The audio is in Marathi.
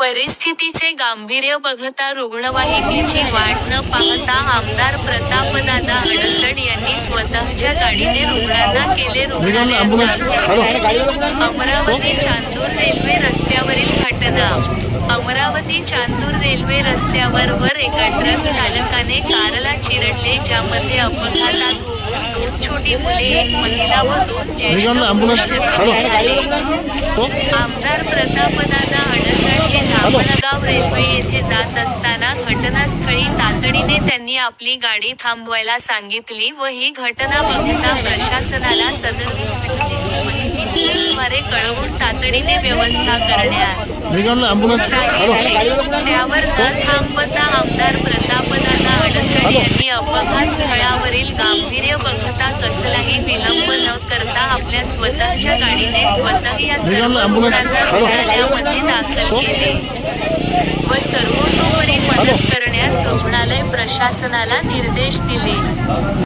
परिस्थितीचे गांभीर्य बघता रुग्णवाहिकेची वाट न पाहता आमदार प्रतापदादा अडसड यांनी स्वतःच्या गाडीने रुग्णांना केले रुग्णालयात अमरावती चांदूर रेल्वे रस्त्यावरील घटना. अमरावती चांदूर रेल्वे रस्त्यावर वर एका ट्रक चालकाने कारला चिरडले ज्यामध्ये अपघातात दोन छोटी मुले एक महिला व दोन ज्येष्ठ झाले. आमदार प्रतापदादा अडसड हे धामणगाव रेल्वे येथे जात असताना घटनास्थळी तातडीने त्यांनी आपली गाडी थांबवायला सांगितली व ही घटना बघता प्रशासनाला सदर कळवून तातडीने व्यवस्था करण्यास सांगितले त्यावर न थांबता आमदार प्रतापदादा अडसड यांनी अपघात स्थळावरील गांभीर्य बघता कसलाही विलंब न करता आपल्या स्वतःच्या गाडीने स्वतः या सर्व रुग्णांना रुग्णालयामध्ये दाखल केले. व सर्वतोपरी मदत करण्यास रुग्णालय प्रशासनाला निर्देश दिले.